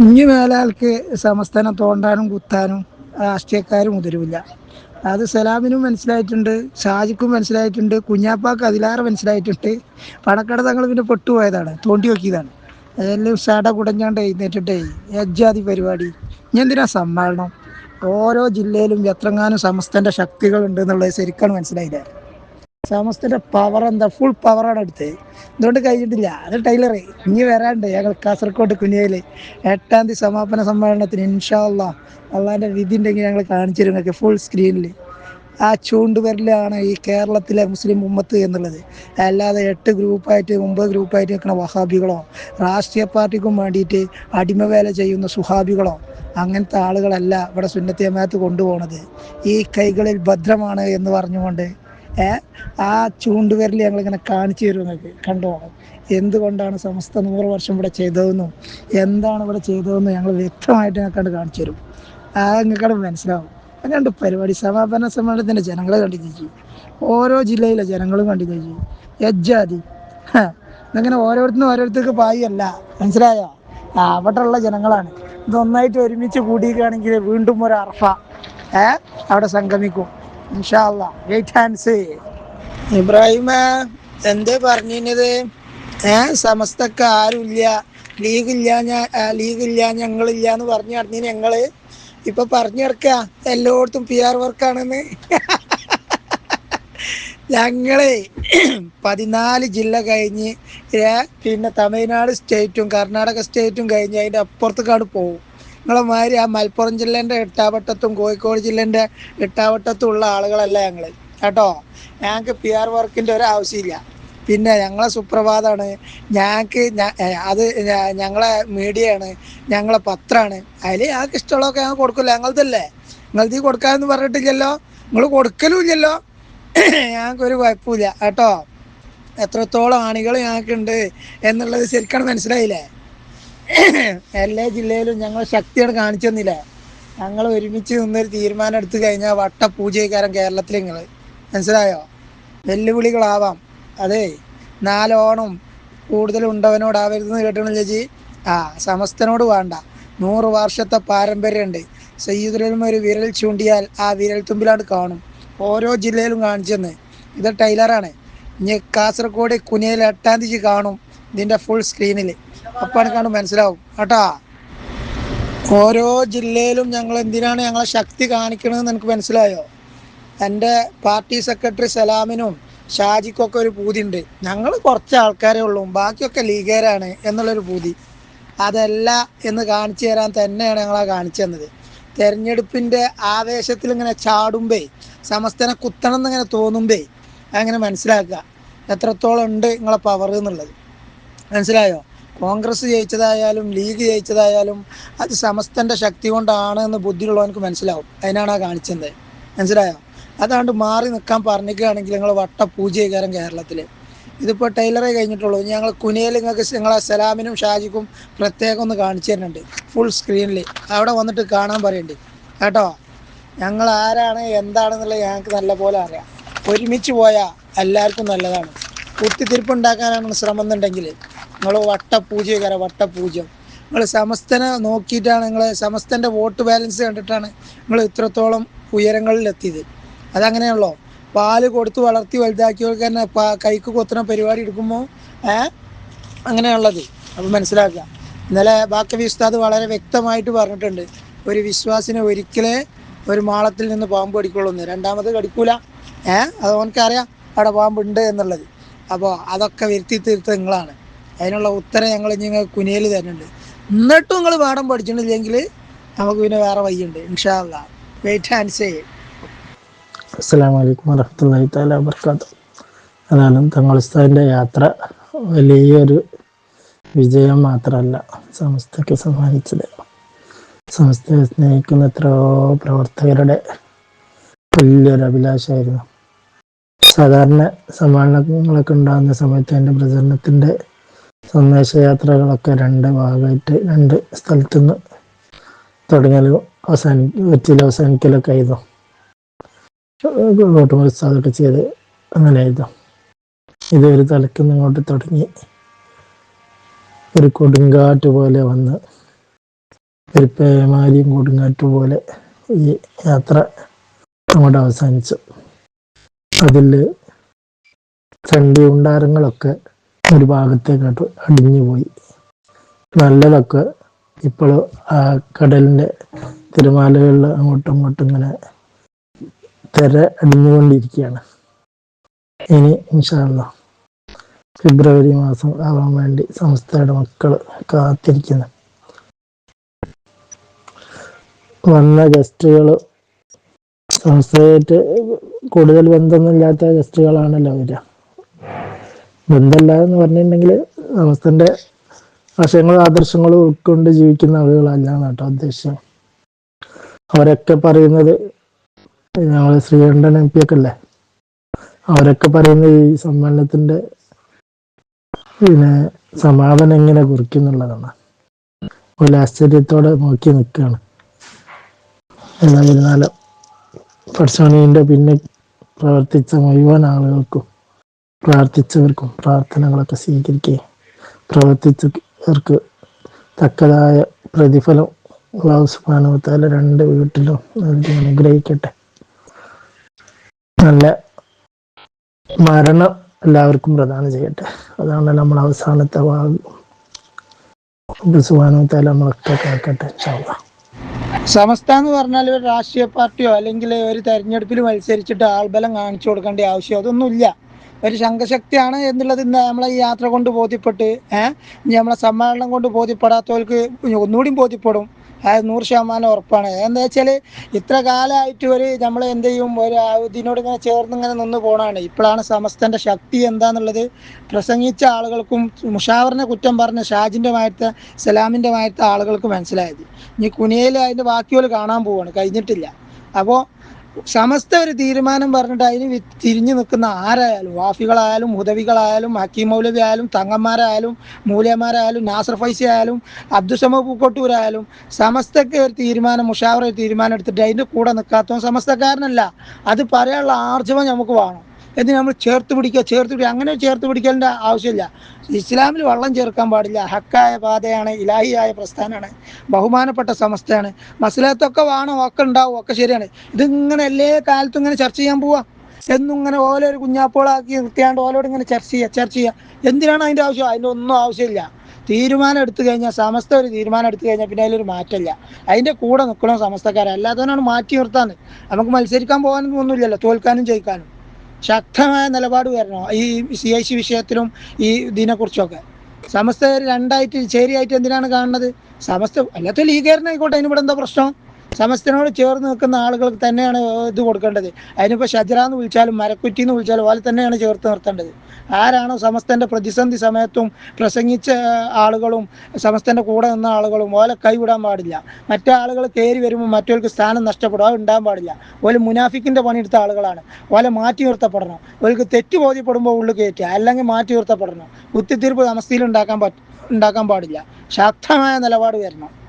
ഇനി മേലാൾക്ക് സമസ്തനം തോണ്ടാനും കുത്താനും രാഷ്ട്രീയക്കാരും മുതിരില്ല അത് സലാമിനും മനസ്സിലായിട്ടുണ്ട് ഷാജിക്കും മനസ്സിലായിട്ടുണ്ട് കുഞ്ഞാപ്പാക്ക് അതിലാറ് മനസ്സിലായിട്ടുണ്ട്. പണക്കട തങ്ങൾ പിന്നെ പൊട്ടുപോയതാണ് തോണ്ടി നോക്കിയതാണ്. അതെല്ലാം സട കുടഞ്ഞാണ്ട് എഴുന്നേറ്റിട്ടേ യജ്ജാതി പരിപാടി. ഇനി എന്തിനാ സമ്മേളനം? ഓരോ ജില്ലയിലും എത്രങ്ങാനും സമസ്തന്റെ ശക്തികളുണ്ട് എന്നുള്ളത് ശരിക്കാണ് മനസ്സിലായില്ലേ? സമസ്തന്റെ പവർ എന്താ? ഫുൾ പവറാണ് എടുത്തത് എന്തുകൊണ്ട് കഴിഞ്ഞിട്ടില്ല. അത് ടൈലറെ. ഇനി വരാണ്ട് ഞങ്ങൾ കാസർഗോഡ് കുനിയയിൽ എട്ടാം തീയതി സമാപന സമ്മേളനത്തിന് ഇൻഷാല്ല അള്ളാ അള്ളാന്റെ വിധി ഉണ്ടെങ്കിൽ ഞങ്ങൾ കാണിച്ചു തരും ഫുൾ സ്ക്രീനിൽ ആ ചൂണ്ടുവരലാണ് ഈ കേരളത്തിലെ മുസ്ലിം ഉമ്മത്ത് എന്നുള്ളത്. അല്ലാതെ എട്ട് ഗ്രൂപ്പായിട്ട് ഒമ്പത് ഗ്രൂപ്പായിട്ട് നിൽക്കുന്ന വഹാബികളോ രാഷ്ട്രീയ പാർട്ടിക്കും വേണ്ടിയിട്ട് അടിമവേല ചെയ്യുന്ന സുഹാബികളോ അങ്ങനത്തെ ആളുകളല്ല ഇവിടെ സുന്നത്തിയമാത്ത് കൊണ്ടുപോകുന്നത് ഈ കൈകളിൽ ഭദ്രമാണ് എന്ന് പറഞ്ഞുകൊണ്ട് ആ ചൂണ്ടുവിരൽ ഞങ്ങളിങ്ങനെ കാണിച്ചു തരും നിങ്ങൾക്ക്. കണ്ടുപോകണം എന്തുകൊണ്ടാണ് സമസ്ത നൂറ് വർഷം ഇവിടെ ചെയ്തതെന്നും എന്താണ് ഇവിടെ ചെയ്തതെന്നും ഞങ്ങൾ വ്യക്തമായിട്ട് ഞങ്ങൾക്കണ്ട് കാണിച്ചു തരും. ആ നിങ്ങൾക്കവിടെ മനസ്സിലാവും. അങ്ങനെയുണ്ട് പരിപാടി. സമാപന സമ്മേളനത്തിന്റെ ജനങ്ങളെ കണ്ടിച്ചു ഓരോ ജില്ലയിലെ ജനങ്ങളും കണ്ടിച്ചു യജ്ജാതി. ഇതങ്ങനെ ഓരോരുത്തരും ഓരോരുത്തർക്ക് പായല്ല. മനസ്സിലായോ? അവിടെയുള്ള ജനങ്ങളാണ്. ഇതൊന്നായിട്ട് ഒരുമിച്ച് കൂടിയിരിക്കുകയാണെങ്കിൽ വീണ്ടും ഒരു അർഫ ഏഹ് അവിടെ സംഗമിക്കും. ഇബ്രാഹിമ എന്തേ പറഞ്ഞത് ഏ സമസ്തക്ക് ആരുമില്ല. ലീഗ് ഇല്ല ഞാൻ ലീഗ് ഇല്ല ഞങ്ങളില്ല എന്ന് പറഞ്ഞു നടന്നീന് ഞങ്ങൾ. ഇപ്പൊ പറഞ്ഞു എല്ലായിടത്തും പി ആർ വർക്കാണെന്ന് ഞങ്ങളെ പതിനാല് ജില്ല കഴിഞ്ഞ് പിന്നെ തമിഴ്നാട് സ്റ്റേറ്റും കർണാടക സ്റ്റേറ്റും കഴിഞ്ഞ് അതിന്റെ അപ്പുറത്തേക്കാണ് പോകും നിങ്ങളെ മാതിരി ആ മലപ്പുറം ജില്ലേന്റെ എട്ടാവട്ടത്തും കോഴിക്കോട് ജില്ലേന്റെ എട്ടാവട്ടത്തും ഉള്ള ആളുകളല്ല ഞങ്ങൾ കേട്ടോ? ഞങ്ങൾക്ക് പി ആർ വർക്കിന്റെ ഒരു ആവശ്യമില്ല. പിന്നെ ഞങ്ങളെ സുപ്രഭാതമാണ് ഞങ്ങൾക്ക് അത് ഞങ്ങളെ മീഡിയയാണ്. ഞങ്ങളെ പത്രമാണ് അതിൽ ഞങ്ങൾക്ക് ഇഷ്ടമുള്ളതൊക്കെ ഞങ്ങൾ കൊടുക്കില്ല. ഞങ്ങളതല്ലേ നിങ്ങളത് കൊടുക്കാമെന്ന് പറഞ്ഞിട്ടില്ലല്ലോ? നിങ്ങൾ കൊടുക്കലുമില്ലല്ലോ? ഞങ്ങൾക്കൊരു കുഴപ്പമില്ല. കേട്ടോ? എത്രത്തോളം ആണികൾ ഞങ്ങൾക്കുണ്ട് എന്നുള്ളത് ശരിക്കും മനസ്സിലായില്ലേ? എല്ലാ ജില്ലയിലും ഞങ്ങൾ ശക്തിയാണ് കാണിച്ചെന്നില്ല. ഞങ്ങൾ ഒരുമിച്ച് നിന്നൊരു തീരുമാനം എടുത്തു കഴിഞ്ഞാൽ വട്ട പൂജയ്ക്കാരൻ കേരളത്തിൽ നിങ്ങൾ. മനസ്സിലായോ? വെല്ലുവിളികളാവാം. അതെ നാലോണം കൂടുതൽ ഉണ്ടവനോടാവരുതെന്ന് കേട്ടണം ചേച്ചി? ആ സമസ്തനോട് വേണ്ട. നൂറ് വർഷത്തെ പാരമ്പര്യമുണ്ട്. സയ്യിദുലും ഒരു വിരൽ ചൂണ്ടിയാൽ ആ വിരൽ തുമ്പിലാണ് കാണും. ഓരോ ജില്ലയിലും കാണിച്ചെന്ന്. ഇത് ടൈലറാണ്. ഇനി കാസർഗോഡ് കുനിയയിൽ എട്ടാം തീയതി കാണും ഇതിന്റെ ഫുൾ സ്ക്രീനിൽ അപ്പൊ എനിക്കാണ് മനസ്സിലാവും. കേട്ടാ? ഓരോ ജില്ലയിലും ഞങ്ങൾ എന്തിനാണ് ഞങ്ങളെ ശക്തി കാണിക്കണമെന്ന് എനിക്ക് മനസ്സിലായോ? എന്റെ പാർട്ടി സെക്രട്ടറി സലാമിനും ഷാജിക്കൊക്കെ ഒരു പൂതിയുണ്ട്. ഞങ്ങൾ കുറച്ച് ആൾക്കാരേ ഉള്ളൂ. ബാക്കിയൊക്കെ ലീഗേരാണ് എന്നുള്ളൊരു പൂതി. അതല്ല എന്ന് കാണിച്ചു തരാൻ തന്നെയാണ് ഞങ്ങളെ കാണിച്ചു തന്നത്. തെരഞ്ഞെടുപ്പിന്റെ ആവേശത്തിൽ ഇങ്ങനെ ചാടുമ്പേ സമസ്തനെ കുത്തണം എന്നിങ്ങനെ തോന്നുമ്പേ അങ്ങനെ മനസ്സിലാക്കുക. എത്രത്തോളം ഉണ്ട് നിങ്ങളെ പവർ എന്നുള്ളത്. മനസ്സിലായോ? കോൺഗ്രസ് ജയിച്ചതായാലും ലീഗ് ജയിച്ചതായാലും അത് സമസ്തന്റെ ശക്തി കൊണ്ടാണ് എന്ന് ബുദ്ധിയുള്ളവനക്ക് മനസ്സിലാവും. അതിനാണ് ആ കാണിച്ചത്. മനസ്സിലായോ? അതാണ്ട് മാറി നിൽക്കാൻ പറഞ്ഞിരിക്കുകയാണെങ്കിൽ നിങ്ങൾ വട്ട പൂജയകാരം കേരളത്തിൽ ഇതിപ്പോൾ ടൈലറെ കഴിഞ്ഞിട്ടുള്ളൂ. ഞങ്ങൾ കുനിയിൽ നിങ്ങൾക്ക് നിങ്ങളെ സലാമിനും ഷാജിക്കും പ്രത്യേകം ഒന്ന് കാണിച്ചു തരുന്നുണ്ട്. ഫുൾ സ്ക്രീനിൽ അവിടെ വന്നിട്ട് കാണാൻ പറയണ്ടേ. കേട്ടോ? ഞങ്ങൾ ആരാണ് എന്താണെന്നുള്ളത് ഞങ്ങൾക്ക് നല്ല പോലെ അറിയാം. ഒരുമിച്ച് പോയാൽ എല്ലാവർക്കും നല്ലതാണ്. കുത്തിത്തിരിപ്പ് ഉണ്ടാക്കാനാണ് ശ്രമം എന്നുണ്ടെങ്കിൽ നിങ്ങൾ വട്ട വട്ടപൂജ്യം. നിങ്ങൾ സമസ്തനെ നോക്കിയിട്ടാണ് നിങ്ങൾ സമസ്തന്റെ വോട്ട് ബാലൻസ് കണ്ടിട്ടാണ് നിങ്ങൾ ഇത്രത്തോളം ഉയരങ്ങളിൽ ഉയരങ്ങളിലെത്തിയത്. അതങ്ങനെയാണല്ലോ? പാൽ കൊടുത്ത് വളർത്തി വലുതാക്കിയവർക്ക് തന്നെ കൈക്ക് കൊത്തുന്ന പരിപാടി എടുക്കുമ്പോൾ ഏ? അങ്ങനെയുള്ളത് അപ്പോൾ മനസ്സിലാക്കുക. ഇന്നലെ ബാക്കി ഉസ്താദ് വളരെ വ്യക്തമായിട്ട് പറഞ്ഞിട്ടുണ്ട്. ഒരു വിശ്വാസിനെ ഒരിക്കലേ ഒരു മാളത്തിൽ നിന്ന് പാമ്പ് കടിക്കുള്ളൂ രണ്ടാമത് കടിക്കൂല. ഏഹ് അത് ഓനക്കറിയാം അവിടെ പാമ്പുണ്ട് എന്നുള്ളത്. അപ്പോൾ അതൊക്കെ വരുത്തി തീർത്ത നിങ്ങളാണ്. അതിനുള്ള ഉത്തരം ഞങ്ങൾ ഇനി കുനിയൽ തരുന്നുണ്ട്. എന്നിട്ടും നിങ്ങൾ പാഠം പഠിച്ചിട്ടില്ലെങ്കിൽ നമുക്ക് പിന്നെ വേറെ വഴിയുണ്ട്. ഇൻഷാല്ല വെയിറ്റ് ആൻഡ് സേ അസ്സാം വലൈക്കും വരഹമുല്ലാ താല വർക്കാത്ത അതാണ് തങ്ങൾ ഉസ്താദിന്റെ യാത്ര. വലിയൊരു വിജയം മാത്രമല്ല സംസ്ഥയ്ക്ക് സമ്മാനിച്ചത്. സംസ്ഥയെ സ്നേഹിക്കുന്ന എത്രയോ പ്രവർത്തകരുടെ വലിയൊരു അഭിലാഷമായിരുന്നു സാധാരണ സമ്മേളനങ്ങളൊക്കെ ഉണ്ടാകുന്ന സമയത്ത് എന്റെ പ്രചരണത്തിന്റെ സന്ദേശയാത്രകളൊക്കെ രണ്ട് ഭാഗമായിട്ട് രണ്ട് സ്ഥലത്തു നിന്ന് തുടങ്ങലും അവസാനി വെച്ചിൽ അവസാനിക്കലൊക്കെ ആയിരുന്നു അതൊക്കെ ചെയ്ത് അങ്ങനെയായിരുന്നു ഇത് ഒരു തലക്കുന്ന് ഇങ്ങോട്ട് തുടങ്ങി ഒരു കൊടുങ്കാറ്റ് പോലെ വന്ന് ഒരു പേമാരിയും കൊടുങ്കാറ്റ് പോലെ ഈ യാത്ര നമ്മുടെ അവസാനിച്ചു. അതിൽ ചണ്ടി ഉണ്ടാരങ്ങളൊക്കെ ഒരു ഭാഗത്തേക്കാട്ട് അടിഞ്ഞു പോയി. നല്ലതൊക്കെ ഇപ്പോൾ ആ കടലിന്റെ തിരമാലകളിൽ അങ്ങോട്ടും ഇങ്ങോട്ടും ഇങ്ങനെ തിര അടിഞ്ഞുകൊണ്ടിരിക്കുകയാണ്. ഇനി ഇൻഷാല്ല ഫെബ്രുവരി മാസം ആവാൻ വേണ്ടി സംസ്ഥയുടെ മക്കൾ കാത്തിരിക്കുന്നു. വന്ന ഗസ്റ്റുകൾ സംസ്ഥയായിട്ട് കൂടുതൽ ബന്ധമൊന്നുമില്ലാത്ത ഗസ്റ്റുകളാണല്ലോ വരിക. ബന്ധമില്ല എന്ന് പറഞ്ഞിട്ടുണ്ടെങ്കിൽ അവസ്ഥന്റെ ആശയങ്ങളും ആദർശങ്ങളും ഉൾക്കൊണ്ട് ജീവിക്കുന്ന ആളുകളല്ല കേട്ടോ ഉദ്ദേശം. അവരൊക്കെ പറയുന്നത് ഞങ്ങൾ ശ്രീകണ്ഠൻ എം പി ഒക്കെ അല്ലേ? അവരൊക്കെ പറയുന്ന ഈ സമ്മേളനത്തിന്റെ പിന്നെ സമാപനം എങ്ങനെ കുറിക്കുന്നുള്ളതാണ് ഒരു ആശ്ചര്യത്തോടെ നോക്കി നിൽക്കുകയാണ്. എന്നാൽ പഠിച്ചോണീന്റെ പിന്നെ പ്രവർത്തിച്ച മുഴുവൻ ആളുകൾക്കും പ്രാർത്ഥിച്ചവർക്കും പ്രാർത്ഥനകളൊക്കെ സ്വീകരിക്കുകയും പ്രവർത്തിച്ചവർക്ക് തക്കതായ പ്രതിഫലം അള്ളാഹു രണ്ട് വീട്ടിലും നൽകി അനുഗ്രഹിക്കട്ടെ. നല്ല മരണം എല്ലാവർക്കും പ്രദാനം ചെയ്യട്ടെ. അതാണ് നമ്മൾ അവസാനത്തെ ഭാഗം നമ്മളൊക്കെ കേൾക്കട്ടെ സമസ്ത എന്ന് പറഞ്ഞാൽ ഒരു രാഷ്ട്രീയ പാർട്ടിയോ അല്ലെങ്കിൽ ഒരു തെരഞ്ഞെടുപ്പിൽ മത്സരിച്ചിട്ട് ആൾബലം കാണിച്ചു കൊടുക്കേണ്ട ആവശ്യം അതൊന്നുമില്ല. ഒരു സംഘശക്തിയാണ് എന്നുള്ളത് ഇന്ന് നമ്മളെ ഈ യാത്ര കൊണ്ട് ബോധ്യപ്പെട്ട് ഏഹ് നമ്മളെ സമ്മേളനം കൊണ്ട് ബോധ്യപ്പെടാത്തവർക്ക് ഒന്നുകൂടി ബോധ്യപ്പെടും. അതായത് നൂറ് ശതമാനം ഉറപ്പാണ്. എന്താ വെച്ചാൽ ഇത്ര കാലമായിട്ട് ഒരു നമ്മൾ എന്ത് ചെയ്യും? ഒരു ഇതിനോട് ഇങ്ങനെ ചേർന്ന് ഇങ്ങനെ നിന്ന് പോണാണ് ഇപ്പോഴാണ് സമസ്തന്റെ ശക്തി എന്താന്നുള്ളത് പ്രസംഗിച്ച ആളുകൾക്കും മുഷാവറിനെ കുറ്റം പറഞ്ഞ ഷാജിന്റെ മായത്തെ സലാമിന്റെ മായത്തെ ആളുകൾക്ക് മനസ്സിലായത്. ഇനി കുനിയയിൽ അതിന്റെ ബാക്കിയോട് കാണാൻ പോവാണ്. കഴിഞ്ഞിട്ടില്ല. അപ്പോൾ സമസ്ത ഒരു തീരുമാനം പറഞ്ഞിട്ട് അതിന് തിരിഞ്ഞു നിൽക്കുന്ന ആരായാലും വാഫികളായാലും ഹുദവികളായാലും ഹക്കീം മൗലവി ആയാലും തങ്ങന്മാരായാലും മൂല്യന്മാരായാലും നാസർ ഫൈസി ആയാലും അബ്ദുസമ പൂക്കോട്ടൂരായാലും സമസ്തക്ക് ഒരു തീരുമാനം മുഷാവർ ഒരു തീരുമാനം എടുത്തിട്ട് അതിന്റെ കൂടെ നിൽക്കാത്തവൻ സമസ്തക്കാരനല്ല. അത് പറയാനുള്ള ആർജവം നമുക്ക് വേണം. എന്ന് നമ്മൾ ചേർത്ത് പിടിക്കുക? ചേർത്ത് പിടിക്കുക അങ്ങനെ ചേർത്ത് പിടിക്കേണ്ട ആവശ്യമില്ല. ഇസ്ലാമിൽ വള്ളം ചേർക്കാൻ പാടില്ല. ഹക്കായ പാതയാണ് ഇലാഹിയായ പ്രസ്ഥാനമാണ് ബഹുമാനപ്പെട്ട സമസ്തയാണ്. മസലത്തൊക്കെ വേണം ഒക്കെ ഉണ്ടാവും ഒക്കെ ശരിയാണ്. ഇതിങ്ങനെ എല്ലാ കാലത്തും ഇങ്ങനെ ചർച്ച ചെയ്യാൻ പോവാം. എന്നും ഇങ്ങനെ ഓല ഒരു കുഞ്ഞാപ്പോളാക്കി നിർത്തിയാണ്ട് ഓലോട് ഇങ്ങനെ ചർച്ച ചെയ്യുക ചർച്ച ചെയ്യുക എന്തിനാണ് അതിന്റെ ആവശ്യം? അതിന്റെ ഒന്നും ആവശ്യമില്ല. തീരുമാനം എടുത്തു കഴിഞ്ഞാൽ സമസ്ത ഒരു തീരുമാനം എടുത്തു കഴിഞ്ഞാൽ പിന്നെ അതിലൊരു മാറ്റമില്ല. അതിന്റെ കൂടെ നിൽക്കണം സമസ്തക്കാരെ? അല്ലാത്തവനാണ് മാറ്റി നിർത്താന്ന് നമുക്ക് മത്സരിക്കാൻ പോകാനൊന്നും ഒന്നുമില്ലല്ലോ തോൽക്കാനും ജയിക്കാനും. ശക്തമായ നിലപാട് വരണം. ഈ സി ഐ സി വിഷയത്തിലും ഈ ഇതിനെക്കുറിച്ചൊക്കെ. സമസ്ത രണ്ടായിട്ട് ചേരിയായിട്ട് എന്തിനാണ് കാണുന്നത്? സമസ്ത അല്ലാത്ത ലീഗേരനായിക്കോട്ടെ അതിനിവിടെ എന്താ പ്രശ്നം? സമസ്തനോട് ചേർന്ന് നിൽക്കുന്ന ആളുകൾക്ക് തന്നെയാണ് ഇത് കൊടുക്കേണ്ടത്. അതിനിപ്പോൾ ഷജറ എന്ന് വിളിച്ചാലും മരക്കുറ്റി എന്ന് വിളിച്ചാലും അതിൽ തന്നെയാണ് ചേർത്ത് നിർത്തേണ്ടത്. ആരാണോ സമസ്തന്റെ പ്രതിസന്ധി സമയത്തും പ്രസംഗിച്ച ആളുകളും സമസ്തന്റെ കൂടെ നിന്ന ആളുകളും ഓലെ കൈവിടാൻ പാടില്ല. മറ്റേ ആളുകൾ കയറി വരുമ്പോൾ മറ്റവർക്ക് സ്ഥാനം നഷ്ടപ്പെടും. അത് ഉണ്ടാകാൻ പാടില്ല. ഓൽ മുനാഫിക്കിന്റെ പണിയെടുത്ത ആളുകളാണ്. ഓലെ മാറ്റി നിർത്തപ്പെടണം. ഓർക്ക് തെറ്റ് ബോധ്യപ്പെടുമ്പോൾ ഉള്ളിൽ കയറ്റുക അല്ലെങ്കിൽ മാറ്റി നിർത്തപ്പെടണം. കുത്തിത്തീർപ്പ് സമസ്തയിൽ ഉണ്ടാക്കാൻ പറ്റും ഉണ്ടാക്കാൻ പാടില്ല. ശക്തമായ നിലപാട് വരണം.